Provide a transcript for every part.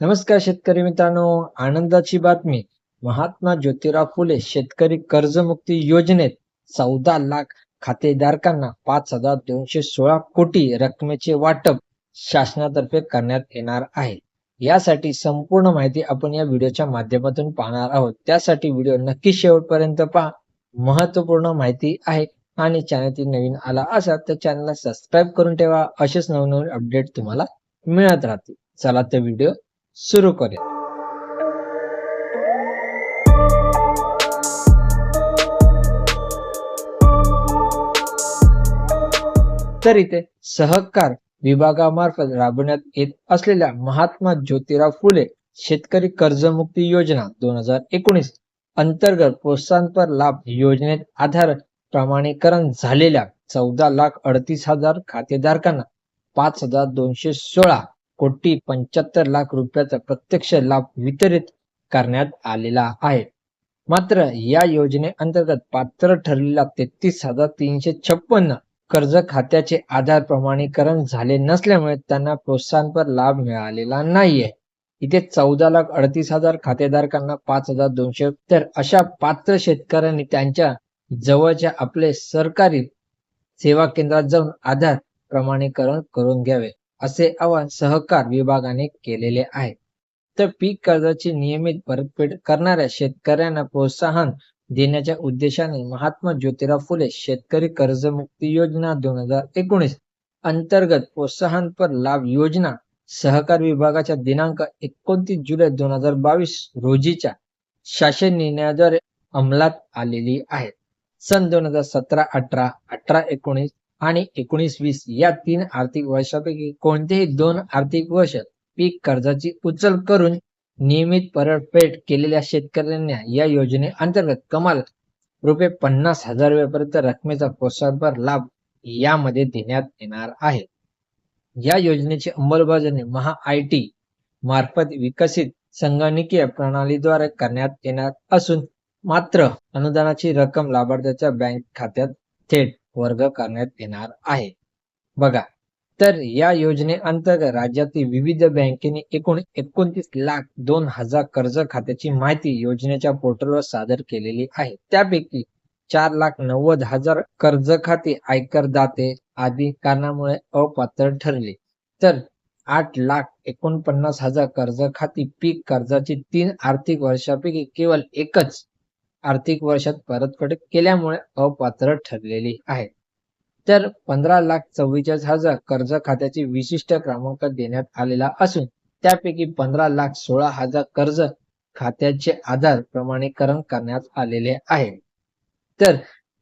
नमस्कार शेतकरी मित्रांनो आनंदाची बातमी. महात्मा ज्योतिराव फुले शेतकरी कर्जमुक्ती योजनेत चौदा लाख खातेधारकांना पाच हजार दोनशे सोळा कोटी रकमेचे वाटप शासनातर्फे करण्यात येणार आहे. यासाठी संपूर्ण माहिती आपण या व्हिडिओच्या माध्यमातून पाहणार आहोत. त्यासाठी व्हिडिओ नक्की शेवटपर्यंत पहा. महत्त्वपूर्ण माहिती आहे आणि चॅनलतील नवीन आला असाल तर चॅनलला सबस्क्राईब करून ठेवा. असेच नवनवीन अपडेट तुम्हाला मिळत राहतील. चला तर व्हिडिओ सुरू करूया. तर इथे सहकार विभागामार्फत राबवण्यात येत असलेल्या महात्मा ज्योतिराव फुले शेतकरी कर्जमुक्ती योजना दोन हजार एकोणीस अंतर्गत प्रोत्साहनपर लाभ योजनेत आधार प्रमाणीकरण झालेल्या चौदा लाख अडतीस हजार खातेधारकांना पाच हजार दोनशे सोळा कोटी पंच्याहत्तर लाख रुपयाचा प्रत्यक्ष लाभ वितरित करण्यात आलेला आहे. मात्र या योजनेअंतर्गत पात्र ठरलेल्या तेहतीस हजार तीनशे छप्पन्न कर्ज खात्याचे आधार प्रमाणीकरण झाले नसल्यामुळे त्यांना प्रोत्साहनपर लाभ मिळालेला नाहीये. इथे चौदा लाख अडतीस हजार खातेधारकांना पाच हजार दोनशे तर अशा पात्र शेतकऱ्यांनी त्यांच्या जवळच्या आपले सरकारी सेवा केंद्रात जाऊन आधार प्रमाणीकरण करून घ्यावे. असे आवाहन सहकार विभागाने केलेले आहे. तर पीक कर्जाची नियमित परतफेड करणाऱ्या शेतकऱ्यांना प्रोत्साहन देण्याच्या उद्देशाने महात्मा ज्योतिराव फुले शेतकरी कर्जमुक्ती योजना दोन हजार एकोणीस अंतर्गत प्रोत्साहनपर लाभ योजना सहकार विभागाच्या दिनांक एकोणतीस जुलै दोन हजार बावीस रोजीच्या शासन निर्णयाद्वारे अंमलात आलेली आहे. सन दोन हजार सतरा अठरा अठरा एकोणीस आणि एकोणीस वीस या तीन आर्थिक वर्षापैकी कोणतेही दोन आर्थिक वर्ष पीक कर्जाची उचल करून नियमित परतफेड केलेल्या शेतकऱ्यांना या योजनेअंतर्गत कमाल रुपये पन्नास हजार रुपयापर्यंत रकमेचा प्रोत्साहनपर लाभ यामध्ये देण्यात येणार आहे. या योजनेची अंमलबजावणी महा आय टी मार्फत विकसित संगणकीय प्रणालीद्वारे करण्यात येणार असून मात्र अनुदानाची रक्कम लाभार्थ्याच्या बँक खात्यात थेट वर्ग करण्यात येणार आहे. बघा तर या योजनेअंतर्गत राज्यातील विविध बँकेने एकूण एकोणतीस लाख दोन हजार कर्ज खात्याची माहिती योजनेच्या पोर्टलवर सादर केलेली आहे. त्यापैकी चार लाख नव्वद हजार कर्ज खाते आयकर दाते आदी कारणामुळे अपात्र ठरले. तर आठ लाख एकोणपन्नास हजार कर्ज खाती पीक कर्जाची तीन आर्थिक वर्षापैकी केवळ एकच आर्थिक वर्षात परतफेड केल्यामुळे अपात्र ठरलेली आहे. तर पंधरा लाख चव्वेचाळीस हजार कर्ज खात्याची विशिष्ट क्रमांक देण्यात आलेला असून त्यापैकी पंधरा लाख सोळा हजार कर्ज खात्याचे आधार प्रमाणीकरण करण्यात आलेले आहे. तर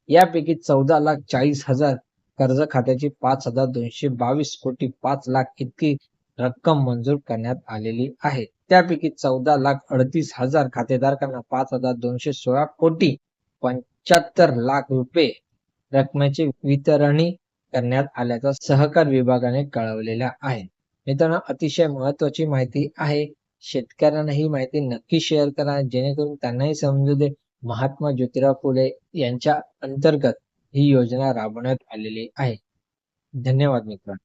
यापैकी चौदा लाख चाळीस हजार कर्ज खात्याची पाच हजार दोनशे बावीस कोटी पाच लाख इतकी रक्कम मंजूर करण्यात आलेली आहे. त्यापैकी चौदा लाख अडतीस हजार खातेधारकांना पाच हजार दोनशे सोळा कोटी पंच्याहत्तर लाख रुपये रकमेचे वितरणी करण्यात आल्याचा सहकार विभागाने कळवलेला आहे. मित्रांनो अतिशय महत्वाची माहिती आहे. शेतकऱ्यांना ही माहिती नक्की शेअर करा. जेणेकरून त्यांनाही समजू दे. महात्मा ज्योतिराव फुले यांच्या अंतर्गत ही योजना राबवण्यात आलेली आहे. धन्यवाद मित्रांनो.